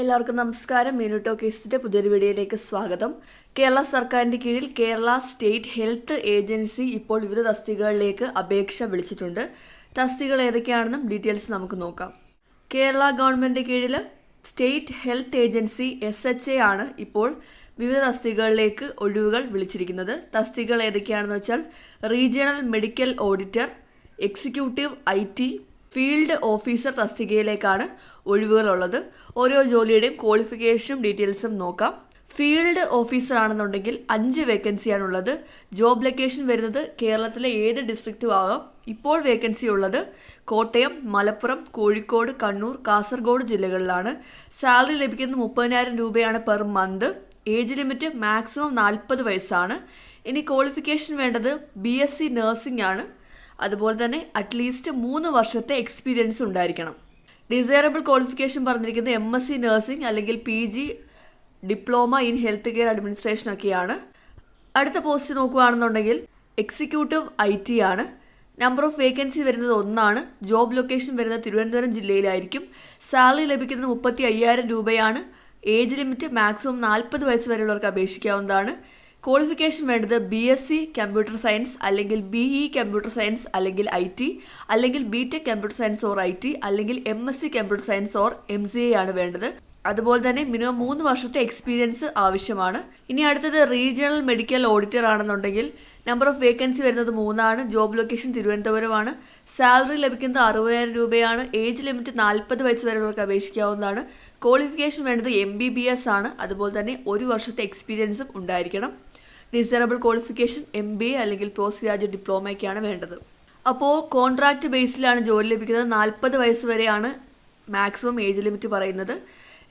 എല്ലാവർക്കും നമസ്കാരം. മീനു ടോക്കേസിന്റെ പുതിയൊരു വീഡിയോയിലേക്ക് സ്വാഗതം. കേരള സർക്കാരിന്റെ കീഴിൽ കേരള സ്റ്റേറ്റ് ഹെൽത്ത് ഏജൻസി ഇപ്പോൾ വിവിധ തസ്തികകളിലേക്ക് അപേക്ഷ വിളിച്ചിട്ടുണ്ട്. തസ്തികകൾ ഏതൊക്കെയാണെന്നും ഡീറ്റെയിൽസ് നമുക്ക് നോക്കാം. കേരള ഗവൺമെന്റ് കീഴിൽ state health agency S H A ആണ് ഇപ്പോൾ വിവിധ തസ്തികകളിലേക്ക് ഒഴിവുകൾ വിളിച്ചിരിക്കുന്നത്. തസ്തികകൾ ഏതൊക്കെയാണെന്ന് വെച്ചാൽ regional medical auditor executive I field officer തസ്തികയിലേക്കാണ് ഒഴിവുകളുള്ളത്. ഓരോ ജോലിയുടെയും ക്വാളിഫിക്കേഷനും ഡീറ്റെയിൽസും നോക്കാം. ഫീൽഡ് ഓഫീസർ ആണെന്നുണ്ടെങ്കിൽ അഞ്ച് വേക്കൻസിയാണുള്ളത്. ജോബ് ലൊക്കേഷൻ വരുന്നത് കേരളത്തിലെ ഏത് ഡിസ്ട്രിക്റ്റും ആകാം ഇപ്പോൾ വേക്കൻസി ഉള്ളത് കോട്ടയം മലപ്പുറം കോഴിക്കോട് കണ്ണൂർ കാസർഗോഡ് ജില്ലകളിലാണ്. സാലറി ലഭിക്കുന്നത് മുപ്പതിനായിരം രൂപയാണ് per month. Age limit maximum നാൽപ്പത് വയസ്സാണ്. ഇനി ക്വാളിഫിക്കേഷൻ വേണ്ടത് ബി എസ് സി നഴ്സിംഗ് ആണ്. അതുപോലെ തന്നെ അറ്റ്ലീസ്റ്റ് മൂന്ന് വർഷത്തെ എക്സ്പീരിയൻസ് ഉണ്ടായിരിക്കണം. ഡിസൈറബിൾ ക്വാളിഫിക്കേഷൻ പറഞ്ഞിരിക്കുന്നത് എം എസ് സി നഴ്സിംഗ് അല്ലെങ്കിൽ P G diploma in health care administration ഒക്കെയാണ്. അടുത്ത പോസ്റ്റ് നോക്കുകയാണെന്നുണ്ടെങ്കിൽ എക്സിക്യൂട്ടീവ് ഐ ടി ആണ്. നമ്പർ ഓഫ് വേക്കൻസി വരുന്നത് ഒന്നാണ്. ജോബ് ലൊക്കേഷൻ വരുന്നത് തിരുവനന്തപുരം ജില്ലയിലായിരിക്കും. സാലറി ലഭിക്കുന്നത് മുപ്പത്തി അയ്യായിരം രൂപയാണ്. ഏജ് ലിമിറ്റ് മാക്സിമം നാൽപ്പത് വയസ്സ് വരെയുള്ളവർക്ക് അപേക്ഷിക്കാവുന്നതാണ്. ക്വാളിഫിക്കേഷൻ വേണ്ടത് B S C computer science അല്ലെങ്കിൽ ബി ഇ കമ്പ്യൂട്ടർ സയൻസ് അല്ലെങ്കിൽ ഐ ടി അല്ലെങ്കിൽ B tech computer science or I T അല്ലെങ്കിൽ M S C computer science or M C A ആണ് വേണ്ടത്. അതുപോലെ തന്നെ മിനിമം മൂന്ന് വർഷത്തെ എക്സ്പീരിയൻസ് ആവശ്യമാണ്. ഇനി അടുത്തത് റീജിയണൽ മെഡിക്കൽ ഓഡിറ്റർ ആണെന്നുണ്ടെങ്കിൽ നമ്പർ ഓഫ് വേക്കൻസി വരുന്നത് മൂന്നാണ് ജോബ് ലൊക്കേഷൻ തിരുവനന്തപുരമാണ്. സാലറി ലഭിക്കുന്നത് അറുപതിനായിരം രൂപയാണ് ഏജ് ലിമിറ്റ് നാൽപ്പത് വയസ്സ് വരെയുള്ളവർക്ക് അപേക്ഷിക്കാവുന്നതാണ്. ക്വാളിഫിക്കേഷൻ വേണ്ടത് എം ബി ബി എസ് ആണ് അതുപോലെ തന്നെ ഒരു വർഷത്തെ എക്സ്പീരിയൻസും ഉണ്ടായിരിക്കണം. Desirable qualification M B A അല്ലെങ്കിൽ പോസ്റ്റ് ഗ്രാജുവേറ്റ് ഡിപ്ലോമയ്ക്കാണ് വേണ്ടത്. അപ്പോൾ കോൺട്രാക്ട് ബേസിലാണ് ജോലി ലഭിക്കുന്നത്. നാൽപ്പത് വയസ്സ് വരെയാണ് മാക്സിമം ഏജ് ലിമിറ്റ് പറയുന്നത്.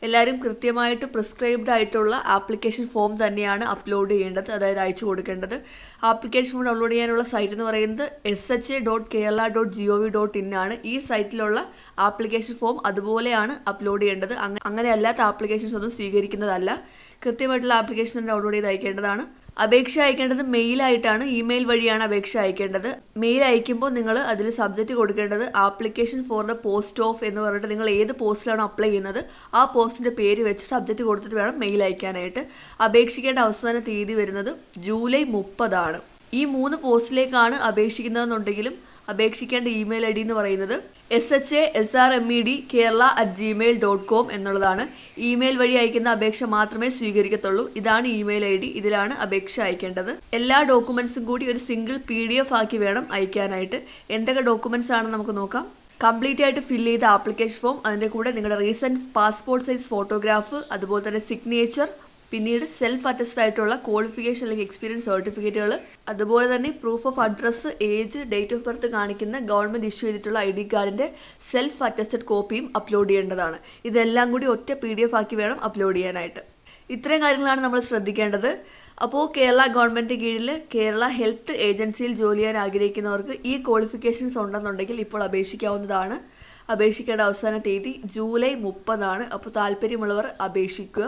എല്ലാവരും കൃത്യമായിട്ട് പ്രിസ്ക്രൈബ്ഡ് ആയിട്ടുള്ള ആപ്ലിക്കേഷൻ ഫോം തന്നെയാണ് അപ്ലോഡ് ചെയ്യേണ്ടത്. അതായത് അയച്ചു കൊടുക്കേണ്ടത്. ആപ്ലിക്കേഷൻ ഫോം ഡൗൺലോഡ് ചെയ്യാനുള്ള സൈറ്റ് എന്ന് പറയുന്നത് S H A dot Kerala dot G O V dot in ആണ്. ഈ സൈറ്റിലുള്ള ആപ്ലിക്കേഷൻ ഫോം അതുപോലെയാണ് അപ്ലോഡ് ചെയ്യേണ്ടത്. അങ്ങ- അങ്ങനെ അല്ലാത്ത ആപ്ലിക്കേഷൻസ് ഒന്നും സ്വീകരിക്കുന്നതല്ല. കൃത്യമായിട്ടുള്ള ആപ്ലിക്കേഷൻ ഡൗൺലോഡ് ചെയ്ത് അയക്കേണ്ടതാണ്. അപേക്ഷ അയക്കേണ്ടത് മെയിലായിട്ടാണ് ഇമെയിൽ വഴിയാണ് അപേക്ഷ അയക്കേണ്ടത്. മെയിൽ അയക്കുമ്പോൾ നിങ്ങൾ അതിൽ സബ്ജക്റ്റ് കൊടുക്കേണ്ടത് application for the post of എന്ന് പറഞ്ഞിട്ട് നിങ്ങൾ ഏത് പോസ്റ്റിലാണോ അപ്ലൈ ചെയ്യുന്നത് ആ പോസ്റ്റിന്റെ പേര് വെച്ച് സബ്ജക്റ്റ് കൊടുത്തിട്ട് വേണം മെയിൽ അയക്കാനായിട്ട്. അപേക്ഷിക്കേണ്ട അവസാന തീയതി വരുന്നത് ജൂലൈ മുപ്പതാണ്. ഈ മൂന്ന് പോസ്റ്റിലേക്കാണ് അപേക്ഷിക്കുന്നതെന്നുണ്ടെങ്കിലും അപേക്ഷിക്കേണ്ട ഇമെയിൽ ഐ ഡി എന്ന് പറയുന്നത് S H A S R M E D Kerala at Gmail dot com എന്നുള്ളതാണ്. ഇമെയിൽ വഴി അയക്കുന്ന അപേക്ഷ മാത്രമേ സ്വീകരിക്കത്തുള്ളൂ. ഇതാണ് ഇമെയിൽ ഐ ഡി ഇതിലാണ് അപേക്ഷ അയക്കേണ്ടത്. എല്ലാ ഡോക്യുമെന്റ്സും കൂടി ഒരു സിംഗിൾ പി ഡി എഫ് ആക്കി വേണം അയക്കാനായിട്ട്. എന്തൊക്കെ ഡോക്യുമെന്റ്സ് ആണ് നമുക്ക് നോക്കാം. കംപ്ലീറ്റ് ആയിട്ട് ഫില്ല് ചെയ്ത ആപ്ലിക്കേഷൻ ഫോം. അതിന്റെ കൂടെ നിങ്ങളുടെ റീസെന്റ് പാസ്പോർട്ട് സൈസ് ഫോട്ടോഗ്രാഫ് അതുപോലെ തന്നെ സിഗ്നേച്ചർ പിന്നീട് സെൽഫ് അറ്റസ്റ്റഡ് ആയിട്ടുള്ള ക്വാളിഫിക്കേഷൻ അല്ലെങ്കിൽ എക്സ്പീരിയൻസ് സർട്ടിഫിക്കറ്റുകൾ അതുപോലെ തന്നെ proof of address age date of birth കാണിക്കുന്ന ഗവൺമെന്റ് ഇഷ്യൂ ചെയ്തിട്ടുള്ള ഐ ഡി കാർഡിന്റെ സെൽഫ് അറ്റസ്റ്റഡ് കോപ്പിയും അപ്ലോഡ് ചെയ്യേണ്ടതാണ്. ഇതെല്ലാം കൂടി ഒറ്റ പി ഡി എഫ് ആക്കി വേണം അപ്ലോഡ് ചെയ്യാനായിട്ട്. ഇത്രയും കാര്യങ്ങളാണ് നമ്മൾ ശ്രദ്ധിക്കേണ്ടത്. അപ്പോൾ കേരള ഗവൺമെന്റ് കീഴിൽ കേരള ഹെൽത്ത് ഏജൻസിയിൽ ജോലി ചെയ്യാൻ ആഗ്രഹിക്കുന്നവർക്ക് ഈ ക്വാളിഫിക്കേഷൻസ് ഉണ്ടെന്നുണ്ടെങ്കിൽ ഇപ്പോൾ അപേക്ഷിക്കാവുന്നതാണ്. അപേക്ഷിക്കേണ്ട അവസാന തീയതി ജൂലൈ മുപ്പതാണ്. അപ്പോൾ താല്പര്യമുള്ളവർ അപേക്ഷിക്കുക.